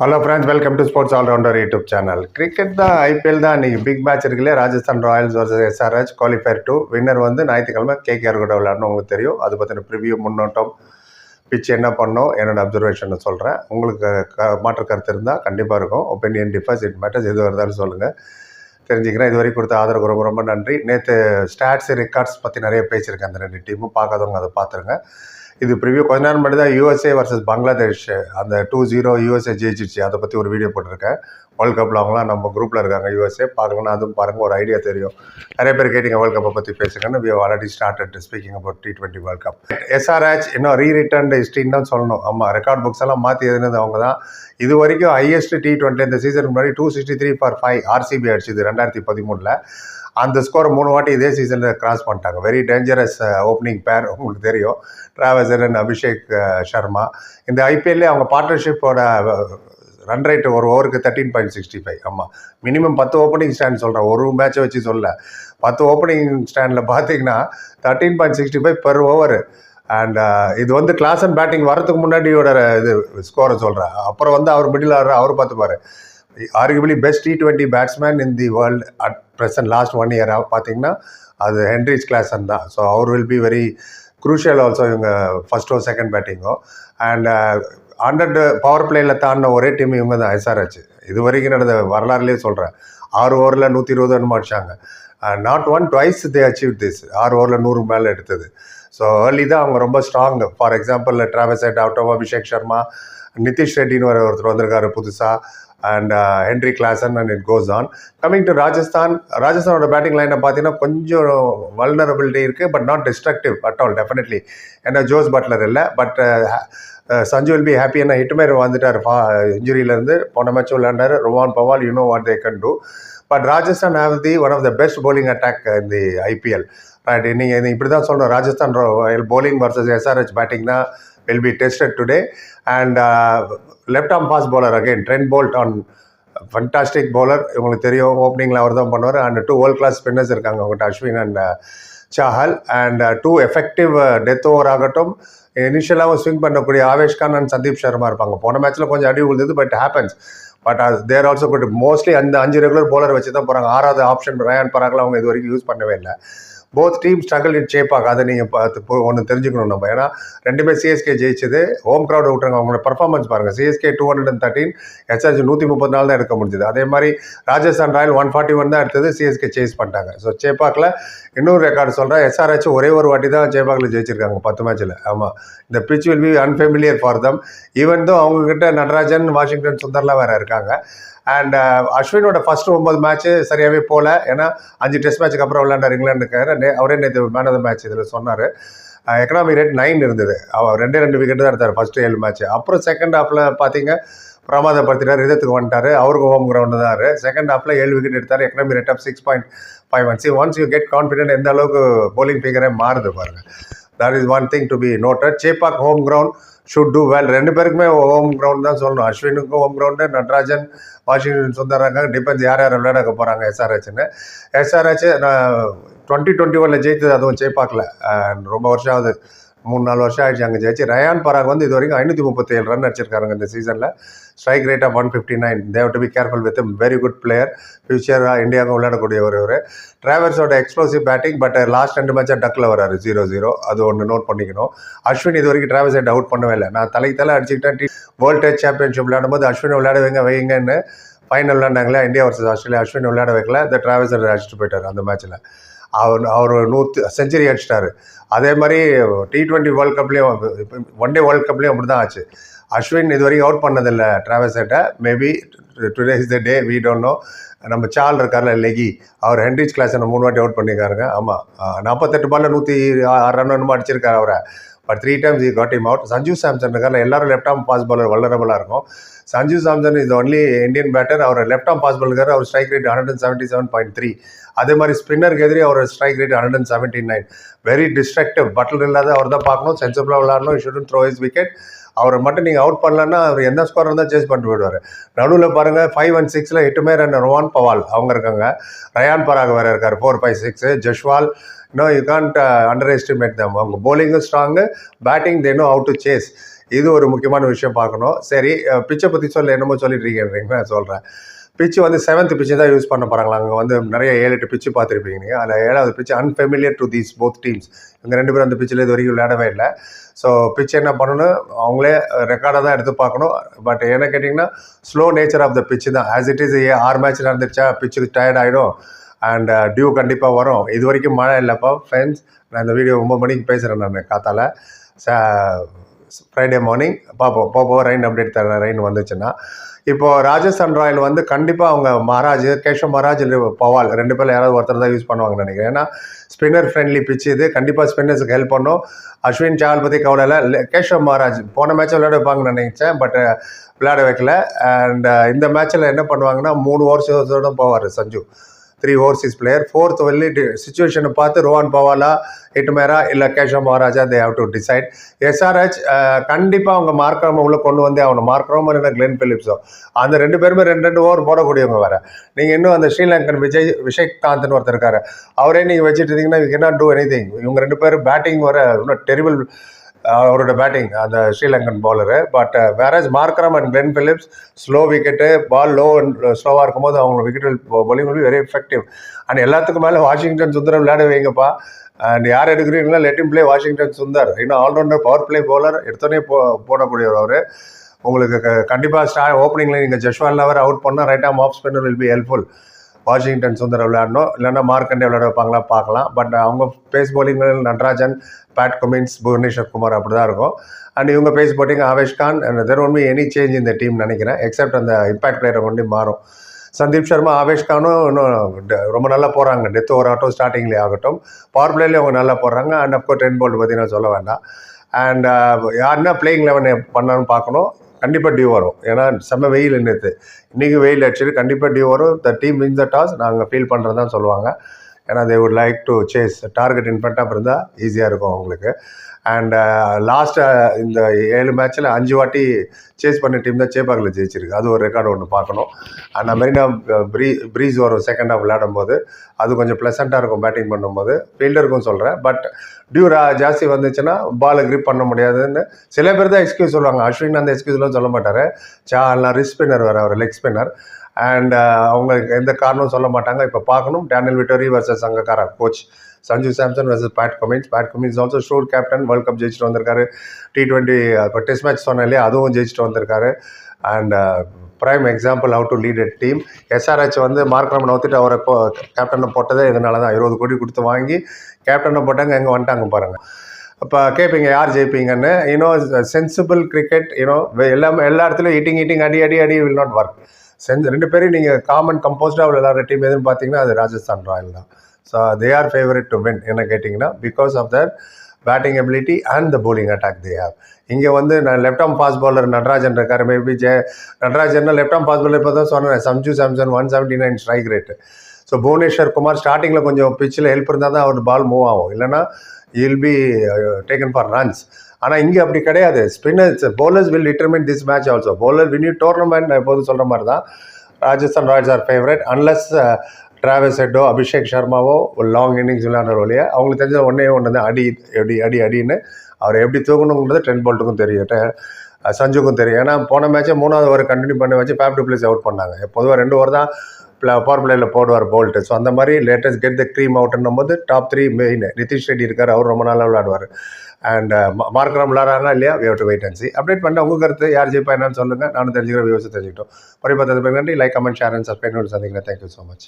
Hello friends welcome to sports allrounder YouTube channel cricket தான் IPL தான் இன்றைக்கி big match இருக்குல்ல Rajasthan Royals versus SRH qualifier two winner வந்து ஞாயிற்றுக்கிழமை KKR கூட விளையாடணும் உங்களுக்கு தெரியும். அது பற்றின ப்ரிவியூ முன்னோட்டம் பிச் என்ன பண்ணோம் என்னோட அப்சர்வேஷன் சொல்கிறேன் உங்களுக்கு க மாற்று கருத்து இருந்தால் கண்டிப்பாக இருக்கும். ஒப்பீனியன் டிஃபர்ஸ் இட் மேட்டர்ஸ் எது இருந்தாலும் சொல்லுங்கள் தெரிஞ்சுக்கிறேன். இது வரைக்கும் கொடுத்த ஆதரவு ரொம்ப ரொம்ப நன்றி. நேற்று ஸ்டாட்ஸ் ரெக்கார்ட்ஸ் பற்றி நிறைய பேசியிருக்கேன் அந்த ரெண்டு டீமும் பார்க்காதவங்க அதை பார்த்துருங்க. இது ப்ரிவியூ கொஞ்ச நேரம் மட்டும் தான் யூஎஸ்ஏ வர்சஸ் பங்களாதேஷ் அந்த டூ ஜீரோ யூஎஸ்ஏ ஜெயிச்சிருச்சு. அதை பற்றி ஒரு வீடியோ போட்டிருக்கேன். வேர்ல்ட் கப்பில் அவங்களாம் நம்ம குரூப்பில் இருக்காங்க யூஎஸ்ஏ பாருங்கன்னா அதுவும் பாருங்கள் ஒரு ஐடியா தெரியும். நிறைய பேர் கேட்டிங்க வேர்ல்ட் கப்பை பற்றி பேசுங்கன்னு. We already started speaking about T twenty world cup SRH இன்னும் ரீ ரிட்டர்ன் ஹிஸ்ட்ரின்னு தான் சொல்லணும். ஆமாம் ரெக்கார்ட் புக்ஸ் எல்லாம் மாற்றி எழுதுனது அவங்க தான். இது வரைக்கும் ஹையஸ்ட் டி டுவெண்ட்டி இந்த சீசனுக்கு முன்னாடி two sixty three for five RCB அடிச்சுது ரெண்டாயிரத்தி பதிமூணில். அந்த ஸ்கோரை மூணு வாட்டி இதே சீசனில் கிராஸ் பண்ணிட்டாங்க. வெரி டேஞ்சரஸ் ஓப்பனிங் பேர் உங்களுக்கு தெரியும். டிராவல்சர் அண்ட் அபிஷேக் சர்மா இந்த ஐபிஎல்லே அவங்க பார்ட்னர்ஷிப்போட ரன் ரேட் ஒரு ஓவருக்கு தேர்ட்டின் பாயிண்ட் சிக்ஸ்டி ஃபைவ் ஆமாம் மினிமம் பத்து ஓப்பனிங் ஸ்டாண்ட் சொல்கிறேன் ஒரு மேட்சை வச்சு சொல்ல பத்து ஓப்பனிங் ஸ்டாண்டில் பார்த்தீங்கன்னா thirteen point sixty five per over and இது வந்து கிளாஸ் அண்ட் பேட்டிங் வரதுக்கு முன்னாடியோட இது ஸ்கோரை சொல்கிறேன் அப்புறம் வந்து அவர் மிடில் ஆடுற அவர் பார்த்துப்பாரு. Arguably best T twenty batsman in the world at present last one இயராக பார்த்தீங்கன்னா அது ஹென்ரிஸ் கிளாசன் தான். So our will be very crucial also இவங்க ஃபஸ்ட்டோ செகண்ட் பேட்டிங்கோ அண்ட் ஹண்ட்ரட் பவர் பிளேயில் தாண்டின ஒரே டீம் இவங்க தான் எஸ்ஆர்ஹெச் இது வரைக்கும் நடந்த வரலாறுலேயே சொல்கிறேன் ஆறு ஓவரில் நூற்றி இருபது ரன் அடிச்சாங்க. Not one twice they achieve this ஆறு ஓவரில் நூறு மேலே எடுத்தது. ஸோ ஏர்லி தான் அவங்க ரொம்ப strong for example Travis Head out of Abhishek Sharma Nitish ரெட்டின்னு ஒரு ஒருத்தர் வந்திருக்காரு புதுசாக and Henry Klaasen and it goes on coming to Rajasthan ராஜஸ்தானோட batting லைனை பார்த்தீங்கன்னா கொஞ்சம் வல்னரபிலிட்டி இருக்குது but not destructive at all definitely ஏன்னா ஜோஸ் பட்லர் இல்லை but Sanju will be happy என்ன ஹிட்மேர் வந்துட்டார் ஃபா இன்ஜுரியிலேருந்து போன match விளையாண்டார். Rovman Powell you know what they can do but Rajasthan have the one of the best bowling attack in the IPL right நீங்கள் இப்படி தான் சொல்கிறோம் Rajasthan bowling versus SRH batting தான் will be tested today and left arm fast bowler again Trent Boult an fantastic bowler. உங்களுக்கு தெரியும் ஓப்பனிங்கில் அவர் தான் பண்ணுவார். And two world class spinners இருக்காங்க அவங்ககிட்ட Ashwin and uh, Chahal. And two effective death over ஆகட்டும். இனிஷியலாகவும் ஸ்விங் பண்ணக்கூடிய ஆவேஷ் கான் அண்ட் சந்தீப் சர்மா இருப்பாங்க. போன மேட்ச்சில் கொஞ்சம் அடி விழுந்தது பட் ஹேப்பன்ஸ் பட் அது தேர் ஆல்சோ குட் மோஸ்ட்லி அந்த அஞ்சு ரெகுலர் போலர் வச்சு தான் போகிறாங்க ஆறாவது ஆப்ஷன் ரயான் பராக்ல அவங்க இது வரைக்கும் யூஸ் பண்ணவே இல்லை. Both team struggle in Chepauk அதை நீங்கள் பார்த்து ஒன்று தெரிஞ்சுக்கணும் நம்ம. ஏன்னா ரெண்டுமே சிஎஸ்கே ஜெயிச்சது. ஹோம் க்ரௌட் விட்டுறாங்க அவங்களோட பர்ஃபார்மன்ஸ் பாருங்கள் CSK two hundred and thirteen SRH நூற்றி முப்பத்தி நாள் தான் எடுக்க முடிஞ்சது அதே மாதிரி Rajasthan Royal one forty one தான் எடுத்தது. சிஎஸ்கே சேஸ் பண்ணிட்டாங்க. ஸோ சேப்பாக்கில் இன்னொரு ரெக்கார்டு சொல்கிறேன் எஸ்ஆர்ஹெச் ஒரே ஒரு வாட்டி தான் சேப்பாக்கில் ஜெயிச்சிருக்காங்க. பத்து மேட்ச்சில் ஆமாம் இந்த pitch will be unfamiliar for them even though அவங்கக்கிட்ட நடராஜன் வாஷிங்டன் சுந்தர்லாம் வேறு இருக்காங்க. அண்ட் uh, அஸ்வினோட ஃபர்ஸ்ட் ஒன்பது மேட்ச்சு சரியாகவே போகல ஏன்னா அஞ்சு டெஸ்ட் மேட்ச்சுக்கு அப்புறம் விளையாண்டார் இங்கிலாந்துக்கார நே அவரே நேற்று மேன் ஆஃப் த மேட்ச் இதில் சொன்னார். எக்கனாமி ரேட் நைன் இருந்தது. அவர் ரெண்டே ரெண்டு விக்கெட் தான் எடுத்தார் ஃபஸ்ட்டு ஏழு மேட்ச் அப்புறம் செகண்ட் ஹாஃபில் பார்த்தீங்க பிரமாதப்படுத்தினார் ரிதத்துக்கு வந்துட்டார். அவருக்கு ஹோம் கிரவுண்டு தான் செகண்ட் ஹாஃபில் ஏழு விக்கெட் எடுத்தார். Economy rate of six point five one C once you get confident எந்த அளவுக்கு போலிங் ஃபிகரே மாறுது பாருங்கள் that is one thing to be noted Chepauk home ground should do well ரெண்டு பேருக்குமே ஹோம் கிரவுண்ட் தான் சொல்லணும். அஸ்வினுக்கும் ஹோம் கிரவுண்டு நடராஜன் வாஷிங்டன் சுந்தராங்க டிபெண்ட்ஸ் யார் யார் விளையாட போகிறாங்க எஸ்ஆர்ஹெச்னு எஸ்ஆர்ஹெச் நான் டுவெண்ட்டி டுவெண்ட்டி ஒனில் ஜெயித்தது அதுவும் ஜெயிப்பாக்கல ரொம்ப வருஷம் ஆகுது. மூணு நாலு வருஷம் ஆயிடுச்சு அங்கே ஜெயிச்சு. ரயான் பராக் வந்து இது வரைக்கும் ஐநூற்றி முப்பத்தேழு ரன் அடிச்சிருக்காருங்க இந்த சீசனில் strike rate of one fifty nine they've to be careful with very good player ஃபியூச்சராக இந்தியாவுக்கு விளையாடக்கூடிய ஒரு ஒரு டிராவல்ஸோட எக்ஸ்ப்ளோசிவ் பேட்டிங் பட் லாஸ்ட் ரெண்டு மேட்சாக டக்கில் வராரு ஜீரோ ஜீரோ அது ஒன்று நோட் பண்ணிக்கணும். அஸ்வின் இது வரைக்கும் டிராவல்ஸை டவுட் பண்ணவே இல்லை. நான் தலைக்கு தலை அடிச்சுக்கிட்டேன் டி வேர்ல்டு டெஸ்ட் சாம்பியன்ஷிப் விளையாடும்போது அஸ்வின் விளையாட வைங்க வைங்கன்னு ஃபைனல் விளையாண்டாங்களே? இந்தியா வர்சஸ் ஆஸ்திரேலியா அஸ்வின் விளையாட வைக்கல. இந்த டிராவல்ஸ் அடிச்சுட்டு போயிட்டார் அந்த மேட்ச்சில் அவர் அவர் நூற்று செஞ்சுரி அடிச்சிட்டாரு. அதே மாதிரி டி ட்வெண்ட்டி வேர்ல்ட் கப்லேயும் ஒன் டே வேர்ல்ட் கப்லேயும் அப்படி தான் ஆச்சு. அஸ்வின் இது வரைக்கும் அவுட் பண்ணதில்லை டிராவல்ஸேட்டை maybe today is the day we don't know நம்ம சால் இருக்கார்ல லெகி அவர் ஹென்ரிச் கிளாஸ் மூணு வாட்டி அவுட் பண்ணியிருக்காருங்க. ஆமாம் நாற்பத்தெட்டு பாலில் நூற்றி ஆறு ரன் என்னமோ அடிச்சிருக்காரு அவரை. But three times he got him out Sanju Samson இருக்கார் எல்லாரும் லெஃப்ட் ஆம் பாஸ் பாலர் வல்லரபுளாக இருக்கும். Sanju Samson is only Indian batter our left arm pace பாலுக்கார் அவர் strike rate hundred and seventy seven point three அதே மாதிரி ஸ்பின்னருக்கு எதிரி அவர் strike rate hundred and seventy nine very destructive பட்டில் இல்லாத அவர் தான் பார்க்கணும் சென்சிபிளாக விளாடணும் ஷுடன் த்ரோ இஸ் விக்கெட் அவரை மட்டும் நீங்கள் அவுட் பண்ணலன்னா அவர் எந்த ஸ்கோர் இருந்தால் சேஸ் பண்ணிட்டு போயிடுவார். நடுவில் பாருங்கள் ஃபைவ் அண்ட் சிக்ஸில் எட்டுமே ரன் ரோவான் பவால் அவங்க இருக்காங்க. ரயான் பராக் வேறு இருக்கார் four five six Jaiswal. No you can't underestimate them அவங்க போலிங்கும் strong batting they ought to chase இது ஒரு முக்கியமான விஷயம் பார்க்கணும். சரி பிச்சை பற்றி சொல்ல என்னமோ சொல்லிட்டு இருக்கீங்க நான் சொல்கிறேன் பிச்சு வந்து செவன்த் பிச்சு தான் யூஸ் பண்ண போகிறாங்களா அங்கே வந்து நிறைய ஏழு எட்டு பிச்சு பார்த்துருப்பீங்க நீங்கள் அதில் ஏழாவது pitch unfamiliar to these both teams இவங்க ரெண்டு பேரும் அந்த பிச்சில் இது வரைக்கும் விளையாடவே இல்லை. ஸோ பிச் என்ன பண்ணணும்? அவங்களே ரெக்கார்டாக தான் எடுத்து பார்க்கணும். பட் என்ன கேட்டிங்கன்னா ஸ்லோ நேச்சர் ஆஃப் த பிச்சு தான். ஆஸ் இட் இஸ் ஏ ஆறு மேட்ச் நடந்துருச்சா பிச்சுக்கு டயர்ட் ஆகிடும் அண்ட் டியூ uh, கண்டிப்பாக வரும். இது வரைக்கும் மழை இல்லைப்பா ஃப்ரெண்ட்ஸ் நான் இந்த வீடியோ ஒம்பது மணிக்கு பேசுகிறேன் நான் காத்தால. ஃப்ரைடே மார்னிங் பார்ப்போம் போக ரெயின் அப்டேட் தர ரெயின் வந்துச்சுன்னா இப்போது ராஜஸ்தான் ராயல் வந்து கண்டிப்பாக அவங்க மகாராஜ் கேஷவ் மகாராஜ் பவால் ரெண்டு பேரும் யாராவது ஒருத்தர் தான் யூஸ் பண்ணுவாங்கன்னு நினைக்கிறேன். ஏன்னா ஸ்பின்னர் ஃப்ரெண்ட்லி பிச் இது. கண்டிப்பாக ஸ்பின்னர்ஸுக்கு ஹெல்ப் பண்ணும். அஸ்வின் சால் பற்றி கவலை இல்லை. கேஷவ் மகாராஜ் போன மேட்ச் விளையாட வைப்பாங்கன்னு நினைச்சேன் பட் விளையாட வைக்கல. அண்ட் இந்த மேட்ச்சில் என்ன பண்ணுவாங்கன்னா மூணு ஓவர்ஸோட போவார் Sanju. Three overseas player fourth வெள்ளி சுச்சுவேஷனை பார்த்து ரோஹன் பவாலா இட்டுமேரா இல்லை Keshav Maharaj they have to decide SRH கண்டிப்பாக அவங்க மார்க்ரம் உள்ள கொண்டு வந்தே ஆகணும். மார்க்ரம் இல்லை கிளென் பிலிப்ஸோ அந்த ரெண்டு பேருமே ரெண்டு ரெண்டு ஓவர் போடக்கூடியவங்க வேறு. நீங்கள் இன்னும் அந்த ஸ்ரீலங்கன் விஜய் விஷயகாந்த்னு ஒருத்தர் இருக்காரு. அவரே நீங்கள் வச்சுட்டு இருந்தீங்கன்னா you cannot do anything இவங்க ரெண்டு பேரும் பேட்டிங் வர இன்னும் டெரிபிள் அவரோட பேட்டிங் அந்த Sri Lankan bowler but வேரேஜ் Markram and Glenn Phillips slow wicket ball low and ஸ்லோவாக இருக்கும்போது அவங்க wicket bowling will very effective and எல்லாத்துக்கும் மேலே வாஷிங்டன் சுந்தரம் விளையாட வைங்கப்பா அண்ட் யார் எடுக்கிறீங்களா லெட்டின் பிளே வாஷிங்டன் சுந்தர். இன்னும் ஆல்ரவுண்டர் பவர் பிளே பவுலர் எடுத்தோடனே போ போடக்கூடியவர் அவர். உங்களுக்கு கண்டிப்பாக ஸ்டா ஓப்பனிங்கில் நீங்கள் ஜஷ்வால் லவர் அவுட் பண்ணால் right arm off spinner will be helpful Washington Sundar விளையாடணும். இல்லைன்னா மார்க்கண்டே விளையாட வைப்பாங்களா? பார்க்கலாம். பட் அவங்க pace bowling Natarajan Pat Cummins Bhuvneshwar Kumar அப்படி தான் இருக்கும். அண்ட் இவங்க pace bowling Avesh Khan and there one any change இந்த டீம் நினைக்கிறேன். எக்ஸப்ட் அந்த இம்பாக்ட் பிளேயரை கொண்டு மாறும். சந்தீப் சர்மா ஆவேஷ் கானும் இன்னும் ரொம்ப நல்லா போகிறாங்க டெத் ஓவர் ஆகட்டும் ஸ்டார்டிங்லேயே ஆகட்டும். பவர் பிளேலேயும் அவங்க நல்லா போடுறாங்க. அண்ட் அப்போ டென் போல்ட் பற்றி நான் சொல்ல வேண்டாம். அண்ட் யாருன்னா பிளேயிங் லெவன் பண்ணான்னு பார்க்கணும். கண்டிப்பாக டியூ வரும். ஏன்னா செம்ம வெயில் நேற்று இன்றைக்கி வெயில் அடிச்சுட்டு கண்டிப்பாக டியூ வரும். The team win the toss நாங்கள் ஃபீல் பண்ணுறது தான் சொல்லுவாங்க. ஏன்னா they would like to chase target in இருந்தால் ஈஸியாக இருக்கும் அவங்களுக்கு. அண்ட் லாஸ்ட்டு uh, uh, இந்த ஏழு மேட்ச்சில் அஞ்சு வாட்டி சேஸ் பண்ண டீம் தான் சேப்பாக்கில் ஜெயிச்சிருக்கு. அது ஒரு ரெக்கார்டு ஒன்று பார்க்கணும். அண்ட் மெரினா uh, ப்ரீ ப்ரீஸ் வரும் செகண்ட் ஹாஃப் விளையாடும் போது அது கொஞ்சம் ப்ளசண்ட்டாக இருக்கும் பேட்டிங் பண்ணும்போது. ஃபீல்டருக்கும் சொல்கிறேன் பட் டியூ ரா ஜாஸ்தி வந்துச்சுன்னா பாலை க்ரிப் பண்ண முடியாதுன்னு சில பேர் தான் எக்ஸ்கியூஸ் சொல்லுவாங்க. அஸ்வின் அந்த எக்ஸ்கியூஸ்லாம் சொல்ல மாட்டார். சாலாம் ரிஸ்க் ஸ்பின்னர் வேறு அவர் லெக் ஸ்பின்னர் அண்ட் uh, அவங்க எந்த காரணமும் சொல்ல மாட்டாங்க. இப்போ பார்க்கணும். Daniel Vettori versus Sangakkara coach Sanju Samson versus Pat Cummins Pat Cummins also sure captain world cup ஜெயிச்சுட்டு வந்திருக்காரு. டி டுவெண்ட்டி இப்போ டெஸ்ட் மேட்ச் சொன்னாலே அதுவும் ஜெயிச்சுட்டு வந்திருக்காரு. And prime example how to lead a team SRH வந்து மார்க்ரம் நவுத்திட்டு அவரை கேப்டனை போட்டதே இதனால தான் இருபது கோடி கொடுத்து வாங்கி கேப்டனை போட்டாங்க. எங்கே வந்துட்டாங்க பாருங்கள் இப்போ கேட்பீங்க யார் ஜெயிப்பீங்கன்னு? You know sensible cricket you know எல்லாமே எல்லா இடத்துலையும் ஈட்டிங் ஈட்டிங் அடி அடி அடி வில் நாட் ஒர்க் செஞ்சு ரெண்டு பேரும் நீங்கள் காமன் கம்போஸ்டாக விளையாடுற டீம் எதுன்னு பார்த்தீங்கன்னா அது ராஜஸ்தான் ராயல் தான். So they are favourite to win என்ன கேட்டிங்கன்னா because of their batting ability and the bowling attack they have இங்கே வந்து நான் லெஃப்ட் ஆம் ஃபாஸ்ட் பாலர் நடராஜன் இருக்கார். Maybe Jaya Natarajan left arm fast bowler இப்போ தான் சொன்னேன். Sanju Samson one seventy nine strike rate so Bhuvneshwar Kumar ஸ்டார்டிங்கில் கொஞ்சம் பிச்சில் ஹெல்ப் இருந்தால் தான் அவர் பால் மூவ் ஆகும். இல்லைன்னா will be taken for runs ஆனால் இங்கே அப்படி கிடையாது. Spinners bowlers will determine this match also bowler win you tournament நான் எப்போதும் சொல்கிற மாதிரி தான். Rajasthan royals are favourite unless Travis ஹெட்டோ Abhishek சர்மாவோ ஒரு லாங் இன்னிங்ஸ் விளையாடுற வழியே அவங்களுக்கு தெரிஞ்ச ஒன்றே ஒன்று தான் அடி எப்படி அடி அடின்னு. அவர் எப்படி தூக்கணுங்கிறது டென் போல்ட்டுக்கும் தெரியும். சஞ்சுக்கும் தெரியும். ஏன்னா போன மேட்ச்சே மூணாவது ஓவர் கண்டினியூ பண்ண வச்சு பேப் பிளேஸ் அவுட் பண்ணாங்க. பொதுவாக ரெண்டு ஓவர் தான் பவர் பிளேயில் போடுவார் போல்ட்டு ஸோ அந்த மாதிரி லேட்டஸ்ட் கெட் த க்ரீம் அவுட்னும் போது top three main Nitish Reddy இருக்கார் அவர் ரொம்ப நாளாக விளையாடுவார். அண்ட் மார்க்கரம் விளையாடுறாங்களா இல்லையா? We have to wait and see update பண்ண உங்கள் கருத்து யார் ஜெயிப்பா என்னன்னு சொல்லுங்கள் நானும் தெரிஞ்சுக்கிற வியூஸ் தெரிஞ்சுக்கிட்டோம். பரிபாத்தது நன்றி. Like comment share and subscribe சந்திக்கிறேன். Thank you so much